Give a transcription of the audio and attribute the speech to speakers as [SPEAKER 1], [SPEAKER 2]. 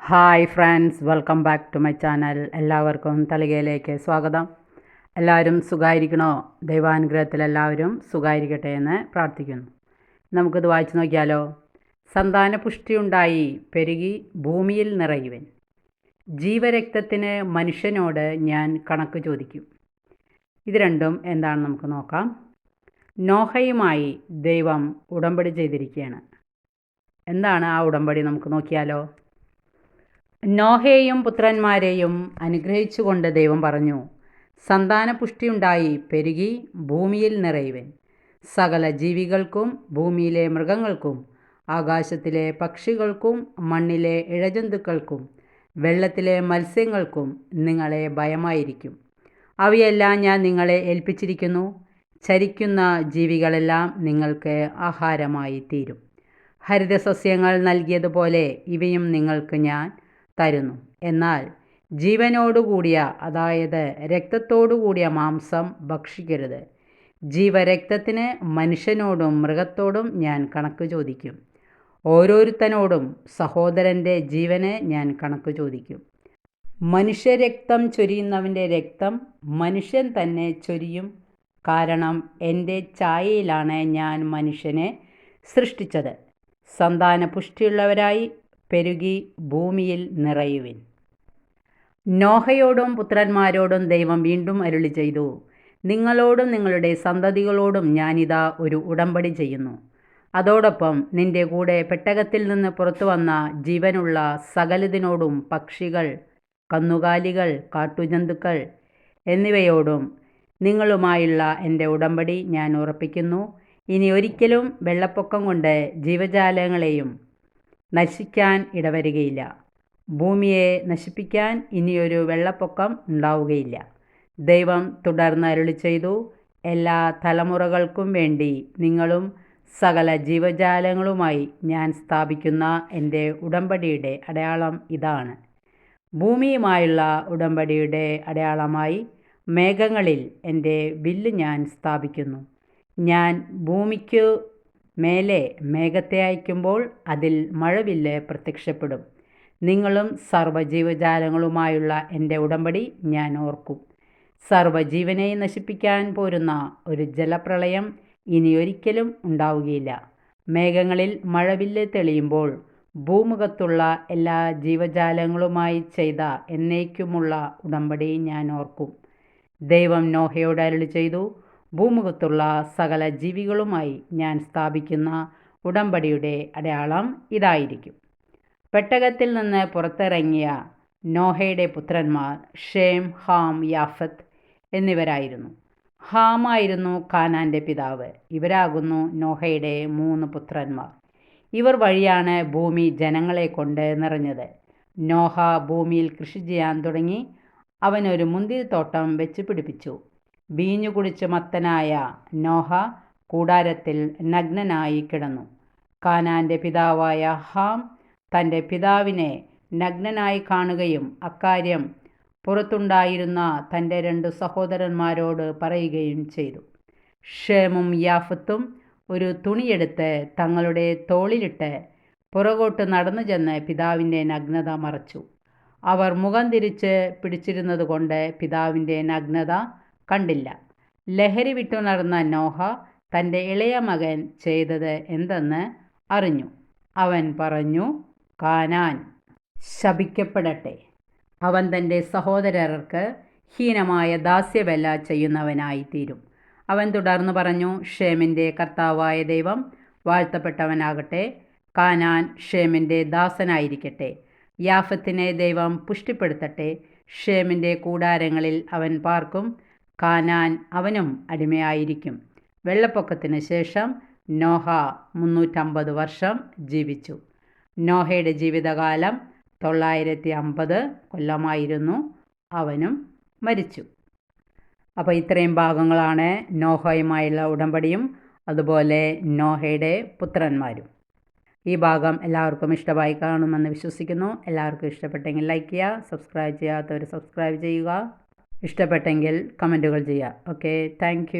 [SPEAKER 1] Hi friends welcome back to my channel. എല്ലാവർക്കും തളികയിലേക്ക് സ്വാഗതം. എല്ലാവരും സുഖമായിരിക്കണോ ദൈവാനുഗ്രഹത്തിൽ എല്ലാവരും സുഖമായിരിക്കട്ടെ എന്ന് പ്രാർത്ഥിക്കുന്നു. നമുക്കിത് വായിച്ചു നോക്കിയാലോ? സന്താന പുഷ്ടിയുണ്ടായി പെരുകി ഭൂമിയിൽ നിറയുവൻ. ജീവരക്തത്തിന് മനുഷ്യനോട് ഞാൻ കണക്ക് ചോദിക്കും. ഇത് രണ്ടും എന്താണ് നമുക്ക് നോക്കാം. നോഹയുമായി ദൈവം ഉടമ്പടി ചെയ്തിരിക്കുകയാണ്. എന്താണ് ആ ഉടമ്പടി നമുക്ക് നോക്കിയാലോ? നോഹയെയും പുത്രന്മാരെയും അനുഗ്രഹിച്ചുകൊണ്ട് ദൈവം പറഞ്ഞു സന്താനപുഷ്ടിയുണ്ടായി പെരുകി ഭൂമിയിൽ നിറയുവൻ. സകല ജീവികൾക്കും ഭൂമിയിലെ മൃഗങ്ങൾക്കും ആകാശത്തിലെ പക്ഷികൾക്കും മണ്ണിലെ ഇഴജന്തുക്കൾക്കും വെള്ളത്തിലെ മത്സ്യങ്ങൾക്കും നിങ്ങളെ ഭയമായിരിക്കും. അവയെല്ലാം ഞാൻ നിങ്ങളെ ഏൽപ്പിച്ചിരിക്കുന്നു. ചരിക്കുന്ന ജീവികളെല്ലാം നിങ്ങൾക്ക് ആഹാരമായി തീരും ഹരിതസസ്യങ്ങൾ നൽകിയതുപോലെ ഇവയും നിങ്ങൾക്ക് ഞാൻ തരുന്നു. എന്നാൽ ജീവനോടുകൂടിയ അതായത് രക്തത്തോടുകൂടിയ മാംസം ഭക്ഷിക്കരുത്. ജീവരക്തത്തിന് മനുഷ്യനോടും മൃഗത്തോടും ഞാൻ കണക്ക് ചോദിക്കും. ഓരോരുത്തനോടും സഹോദരന്റെ ജീവന് ഞാൻ കണക്ക് ചോദിക്കും. മനുഷ്യരക്തം ചൊരിയുന്നവന്റെ രക്തം മനുഷ്യൻ തന്നെ ചൊരിയും. കാരണം എന്റെ ഛായയിലാണ് ഞാൻ മനുഷ്യനെ സൃഷ്ടിച്ചത്. സന്താന പുഷ്ടിയുള്ളവരായി പെരുകി ഭൂമിയിൽ നിറയുവിൻ. നോഹയോടും പുത്രന്മാരോടും ദൈവം വീണ്ടും അരുളി ചെയ്തു നിങ്ങളോടും നിങ്ങളുടെ സന്തതികളോടും ഞാനിതാ ഒരു ഉടമ്പടി ചെയ്യുന്നു. അതോടൊപ്പം നിന്റെ കൂടെ പെട്ടകത്തിൽ നിന്ന് പുറത്തു വന്ന ജീവനുള്ള സകലതിനോടും പക്ഷികൾ കന്നുകാലികൾ കാട്ടുജന്തുക്കൾ എന്നിവയോടും നിങ്ങളുമായുള്ള എന്റെ ഉടമ്പടി ഞാൻ ഉറപ്പിക്കുന്നു. ഇനി ഒരിക്കലും വെള്ളപ്പൊക്കം കൊണ്ട് ജീവജാലങ്ങളെയും നശിക്കാൻ ഇടവരികയില്ല. ഭൂമിയെ നശിപ്പിക്കാൻ ഇനിയൊരു വെള്ളപ്പൊക്കം ഉണ്ടാവുകയില്ല. ദൈവം തുടർന്ന് അരുളി ചെയ്തു എല്ലാ തലമുറകൾക്കും വേണ്ടി നിങ്ങളും സകല ജീവജാലങ്ങളുമായി ഞാൻ സ്ഥാപിക്കുന്ന എന്റെ ഉടമ്പടിയുടെ അടയാളം ഇതാണ്. ഭൂമിയുമായുള്ള ഉടമ്പടിയുടെ അടയാളമായി മേഘങ്ങളിൽ എന്റെ വില്ല് ഞാൻ സ്ഥാപിക്കുന്നു. ഞാൻ ഭൂമിക്കു മേലെ മേഘത്തെ അയക്കുമ്പോൾ അതിൽ മഴവില്ല് പ്രത്യക്ഷപ്പെടും. നിങ്ങളും സർവജീവജാലങ്ങളുമായുള്ള എന്റെ ഉടമ്പടി ഞാൻ ഓർക്കും. സർവജീവനെ നശിപ്പിക്കാൻ പോരുന്ന ഒരു ജലപ്രളയം ഇനിയൊരിക്കലും ഉണ്ടാവുകയില്ല. മേഘങ്ങളിൽ മഴവില്ല് തെളിയുമ്പോൾ ഭൂമുഖത്തുള്ള എല്ലാ ജീവജാലങ്ങളുമായി ചെയ്ത എന്നേക്കുമുള്ള ഉടമ്പടി ഞാൻ ഓർക്കും. ദൈവം നോഹയോട് അരുളി ചെയ്തു ഭൂമുഖത്തുള്ള സകല ജീവികളുമായി ഞാൻ സ്ഥാപിക്കുന്ന ഉടമ്പടിയുടെ അടയാളം ഇതായിരിക്കും. പെട്ടകത്തിൽ നിന്ന് പുറത്തിറങ്ങിയ നോഹയുടെ പുത്രന്മാർ ഷേം ഹാം യാഫത്ത് എന്നിവരായിരുന്നു. ഹാമായിരുന്നു കാനാന്റെ പിതാവ്. ഇവരാകുന്നു നോഹയുടെ മൂന്ന് പുത്രന്മാർ. ഇവർ വഴിയാണ് ഭൂമി ജനങ്ങളെ കൊണ്ട് നിറഞ്ഞത്. നോഹ ഭൂമിയിൽ കൃഷി ചെയ്യാൻ തുടങ്ങി. അവനൊരു മുന്തിരിത്തോട്ടം വെച്ച് പിടിപ്പിച്ചു വീഞ്ഞു കുടിച്ച് മത്തനായ നോഹ കൂടാരത്തിൽ നഗ്നനായി കിടന്നു. കാനാന്റെ പിതാവായ ഹാം തന്റെ പിതാവിനെ നഗ്നനായി കാണുകയും അക്കാര്യം പുറത്തുണ്ടായിരുന്ന തന്റെ രണ്ട് സഹോദരന്മാരോട് പറയുകയും ചെയ്തു. ഷേമും യാഫത്തും ഒരു തുണിയെടുത്ത് തങ്ങളുടെ തോളിലിട്ട് പുറകോട്ട് നടന്നു ചെന്ന് പിതാവിന്റെ നഗ്നത മറച്ചു. അവർ മുഖം തിരിച്ച് പിടിച്ചിരുന്നത് കൊണ്ട് പിതാവിന്റെ നഗ്നത കണ്ടില്ല. ലഹരി വിട്ടുണർന്ന നോഹ തന്റെ ഇളയ മകൻ ചെയ്തത് എന്തെന്ന് അറിഞ്ഞു. അവൻ പറഞ്ഞു കാനാൻ ശപിക്കപ്പെടട്ടെ. അവൻ തന്റെ സഹോദരർക്ക് ഹീനമായ ദാസ്യവല ചെയ്യുന്നവനായി തീരും അവൻ തുടർന്ന് പറഞ്ഞു ഷേമിന്റെ കർത്താവായ ദൈവം വാഴ്ത്തപ്പെട്ടവനാകട്ടെ. കാനാൻ ഷേമിന്റെ ദാസനായിരിക്കട്ടെ. യാഫത്തിനെ ദൈവം പുഷ്ടിപ്പെടുത്തട്ടെ. ഷേമിന്റെ കൂടാരങ്ങളിൽ അവൻ പാർക്കും. കാനാൻ അവനും അടിമയായിരിക്കും. വെള്ളപ്പൊക്കത്തിന് ശേഷം നോഹ മുന്നൂറ്റമ്പത് വർഷം ജീവിച്ചു. നോഹയുടെ ജീവിതകാലം തൊള്ളായിരത്തി അമ്പത് കൊല്ലമായിരുന്നു. അവനും മരിച്ചു. അപ്പോൾ ഇത്രയും ഭാഗങ്ങളാണ് നോഹയുമായുള്ള ഉടമ്പടിയും അതുപോലെ നോഹയുടെ പുത്രന്മാരും. ഈ ഭാഗം എല്ലാവർക്കും ഇഷ്ടമായി കാണുമെന്ന് വിശ്വസിക്കുന്നു. എല്ലാവർക്കും ഇഷ്ടപ്പെട്ടെങ്കിൽ ലൈക്ക് ചെയ്യുക സബ്സ്ക്രൈബ് ചെയ്യാത്തവർ സബ്സ്ക്രൈബ് ചെയ്യുക. ഇഷ്ടപ്പെട്ടെങ്കിൽ കമന്റുകൾ ചെയ്യുക. Okay thank